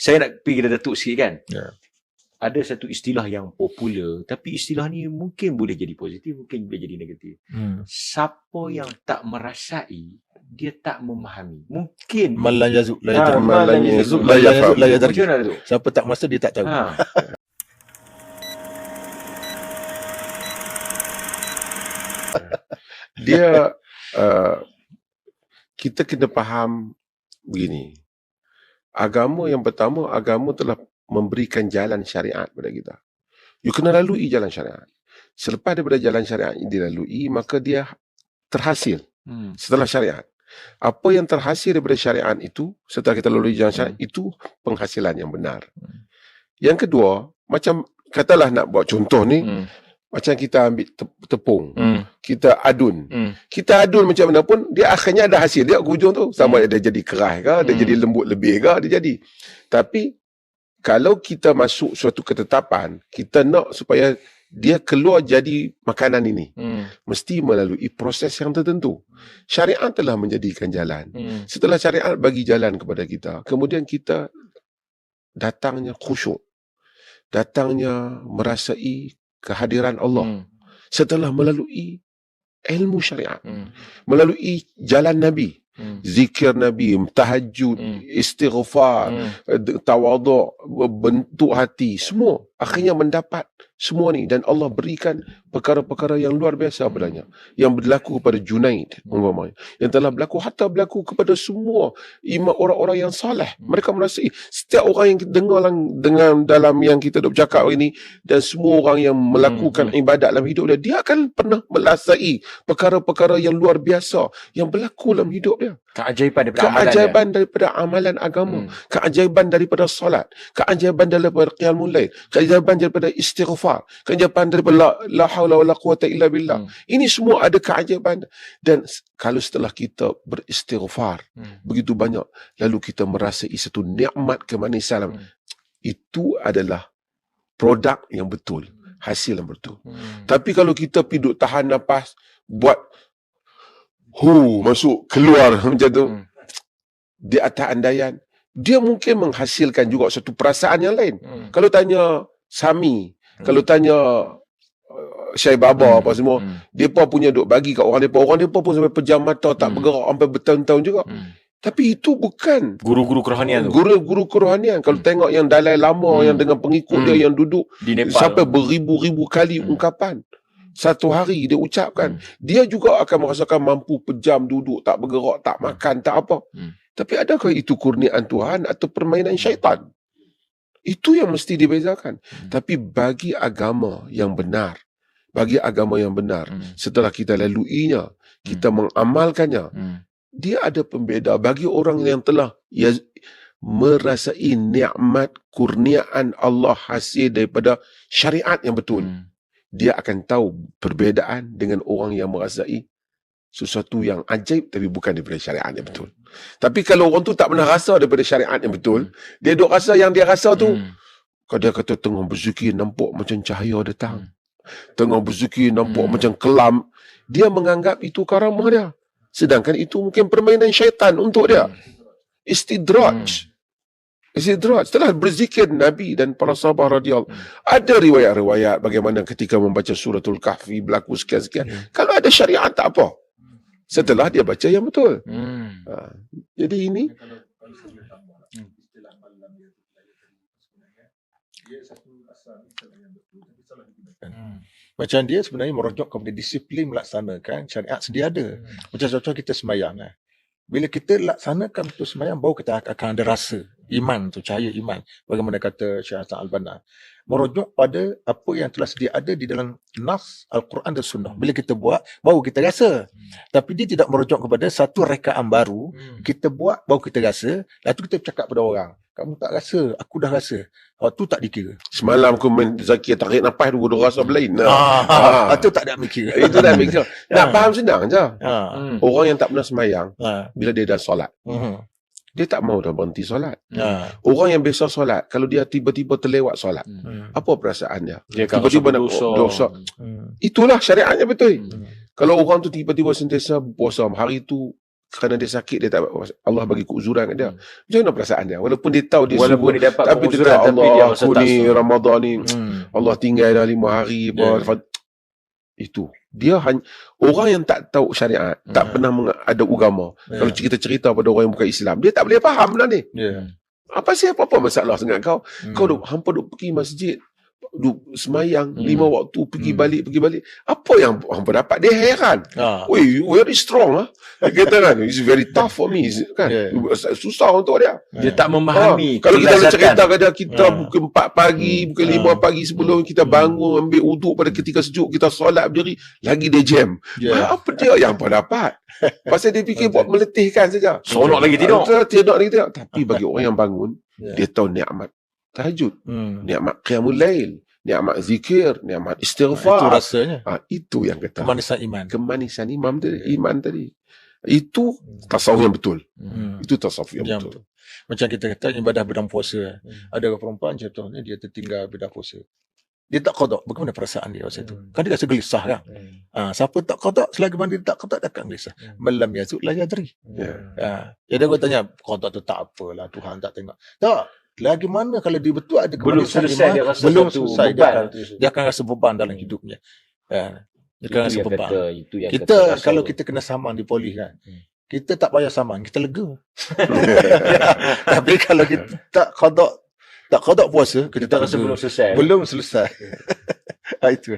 saya nak pergi ke Datuk sikit kan. Ya. Ada satu istilah yang popular tapi istilah ni mungkin boleh jadi positif, mungkin boleh jadi negatif. Hmm. Siapa yang tak merasai, dia tak memahami. Mungkin Malan yazuk la yazuk. malan Malan yazuk, yazuk la la yazuk yafam. la yazuk. Macam mana tu? Siapa tak masa dia tak tahu. Ha. Dia uh, kita kena faham begini. Agama yang pertama, agama telah memberikan jalan syariat kepada kita. You kena lalui jalan syariat. Selepas daripada jalan syariat ini dilalui, maka dia terhasil Hmm. setelah syariat. Apa yang terhasil daripada syariat itu, setelah kita lalui jalan syariat, Hmm. itu penghasilan yang benar. Hmm. Yang kedua, macam katalah nak buat contoh ni, Hmm. Macam kita ambil te- tepung, Hmm. kita adun. Hmm. Kita adun macam mana pun, dia akhirnya ada hasil dia ke hujung tu. Sama Hmm. ada jadi keras ke, dia Hmm. jadi lembut lebih ke, dia jadi. Tapi, kalau kita masuk suatu ketetapan, kita nak supaya dia keluar jadi makanan ini. Hmm. Mesti melalui proses yang tertentu. Syariat telah menjadikan jalan. Hmm. Setelah syariat bagi jalan kepada kita, kemudian kita datangnya khusyuk. Datangnya merasai kehadiran Allah. Hmm. Setelah melalui ilmu syariat. Hmm. Melalui jalan Nabi. Hmm. Zikir Nabi, tahajud, Hmm. istighfar, Hmm. eh, tawaduk, bentuk hati. Semua akhirnya mendapat semua ni. Dan Allah berikan perkara-perkara yang luar biasa padanya. Yang berlaku kepada Junaid. umpamanya. Yang telah berlaku, hatta berlaku kepada semua imam orang-orang yang saleh. Mereka merasa setiap orang yang kita dengar dengan dalam yang kita duk bercakap ini dan semua orang yang melakukan Hmm. ibadat dalam hidup dia, dia akan pernah melasai perkara-perkara yang luar biasa yang berlaku dalam hidup dia. Keajaiban daripada amalan Keajaiban daripada amalan agama, Hmm. keajaiban daripada solat, keajaiban daripada qiyamul lail, keajaiban daripada istighfar, keajaiban daripada la, la haula wala quwata illa billah. Hmm. Ini semua ada keajaiban dan kalau setelah kita beristighfar Hmm. begitu banyak lalu kita merasai satu nikmat kemanisan Hmm. itu adalah produk yang betul, hasil yang betul. Hmm. Tapi kalau kita pergi duk tahan nafas, buat hu masuk keluar macam tu Hmm. di atas andaian, dia mungkin menghasilkan juga satu perasaan yang lain. Hmm. Kalau tanya Sami, Hmm. kalau tanya uh, Syai Baba Hmm. apa semua, Hmm. depa punya duk bagi kat orang depa. Orang depa pun sampai pejam mata tak Hmm. bergerak sampai bertahun-tahun juga. Hmm. Tapi itu bukan Guru-guru kerohanian tu guru-guru kerohanian. Kalau Hmm. tengok yang Dalai Lama Hmm. yang dengan pengikut Hmm. dia yang duduk di Nepal. sampai beribu-ribu kali Hmm. ungkapan. Satu hari dia ucapkan. Hmm. Dia juga akan merasakan mampu pejam duduk, tak bergerak, tak Hmm. makan, tak apa. Hmm. Tapi adakah itu kurniaan Tuhan atau permainan syaitan? Itu yang mesti dibezakan. Hmm. Tapi bagi agama yang benar, bagi agama yang benar, Hmm. setelah kita laluinya, kita mengamalkannya, Hmm. dia ada pembeda bagi orang yang telah ya, merasai nikmat kurniaan Allah hasil daripada syariat yang betul. Hmm. Dia akan tahu perbezaan dengan orang yang merasai sesuatu yang ajaib tapi bukan daripada syariat yang betul. Tapi kalau orang tu tak pernah rasa daripada syariat yang betul, dia duk rasa yang dia rasa tu, Hmm. kalau dia kata tengah berzikir nampak macam cahaya datang. Hmm. Tengah berzikir nampak Hmm. macam kelam. Dia menganggap itu karamah dia. Sedangkan itu mungkin permainan syaitan untuk dia. Hmm. Istidraj. Istidraj. Setelah berzikir Nabi dan para sahabat radhiyallahu Hmm. ada riwayat-riwayat bagaimana ketika membaca suratul kahfi berlaku sekian-sekian. Hmm. Kalau ada syariat tak apa. Setelah dia baca yang betul. Hmm. Ha. Jadi ini Hmm. Macam dia sebenarnya merujuk kepada disiplin melaksanakan syariat sedia ada. Macam contoh kita sembahyang. Eh. Bila kita laksanakan betul sembahyang, baru kita akan ada rasa iman tu, cahaya iman. Bagaimana kata Syekh Hassan Al-Banna. Merujuk pada apa yang telah sedia ada di dalam nas Al-Quran dan Sunnah. Bila kita buat, baru kita rasa. Tapi dia tidak merujuk kepada satu rekaan baru. Hmm. Kita buat, baru kita rasa. Lepas tu kita cakap pada orang. Kamu tak rasa, aku dah rasa. Oh, tu tak dikira. semalam aku main zakir tarik nafas dua dua rasa berlain. Nah. Ah, Ah. ah, tu tak ada mikir. Itu dah mikir. Nak Ah. faham senang je. Ah. Hmm. Orang yang tak pernah semayang, Ah. bila dia dah solat, Mhm. dia tak mau dah berhenti solat. Ah. Orang yang biasa solat, kalau dia tiba-tiba terlewat solat, Hmm. Hmm. apa perasaan dia? Dia Tiba-tiba nak berdosa. dosa. Hmm. Itulah syariatnya betul. Hmm. Kalau orang tu tiba-tiba sentiasa puasa hari tu kerana dia sakit dia tak Allah bagi keuzuran kat dia. Macam mana perasaan dia? Walaupun dia tahu dia Hmm. Walaupun semua dia dapat tapi dia tahu tapi dia Allah rasa aku tak ni. Ramadan ni Hmm. Allah tinggal dah lima hari apa Ya. lepas- itu dia hanya orang yang tak tahu syariat tak Hmm. pernah meng- ada agama Ya. kalau kita cerita pada orang yang bukan Islam dia tak boleh faham benda ni Ya. apa sih apa-apa masalah dengan kau Hmm. kau duk hampa duk pergi masjid duk semayang Hmm. lima waktu pergi Hmm. balik pergi balik apa yang hampa dapat dia heran Ah. Weh, you very strong lah. Dia kata kan, it's very tough for me. Kan? Yeah. Susah untuk dia. Dia tak memahami Ah, kalau kita nak cerita kat dia, kita Ah. pukul 4 pagi, Hmm. Ah. 5 pagi sebelum kita bangun, ambil uduk pada ketika sejuk, kita solat berdiri, lagi dia jam. Ya. Apa dia yang apa dapat? Pasal dia fikir buat meletihkan saja. Seronok lagi tidur. Ah, Tidur lagi tidur. Tapi bagi orang yang bangun, Ya. dia tahu nikmat tahajud, Hmm. nikmat qiyamul lail, nikmat zikir, nikmat Itu istighfar. rasanya Ah, itu yang kata kemanisan iman. kemanisan imam tadi, iman tadi. Itu tasawuf yang betul. Hmm. Itu tasawuf yang Yang betul. betul. Macam kita kata ibadah bidang puasa. Hmm. Ada perempuan contohnya dia tertinggal bidang puasa. Dia tak kodok. Bagaimana perasaan dia masa itu? Hmm. Kan dia rasa gelisah kan? Hmm. Ha, siapa tak kodok, selagi mana dia tak kodok, dia akan gelisah. Hmm. Malam yazuk la yadri. Ya. Ha. Jadi aku tanya, kodok tu tak apalah, Tuhan tak tengok. Tak. Lagi mana kalau dia betul ada Belum selesai iman, dia rasa belum selesai dia akan, dia akan rasa beban dalam hidupnya. Ha. Dia akan Itu rasa yang beban. kata, itu yang kita kata kalau kita kena saman di polis kan Hmm. kita tak payah saman kita lega tapi kalau kita tak kodok tak kodok puasa kita, kita tak rasa lega. belum selesai. belum selesai Ah, itu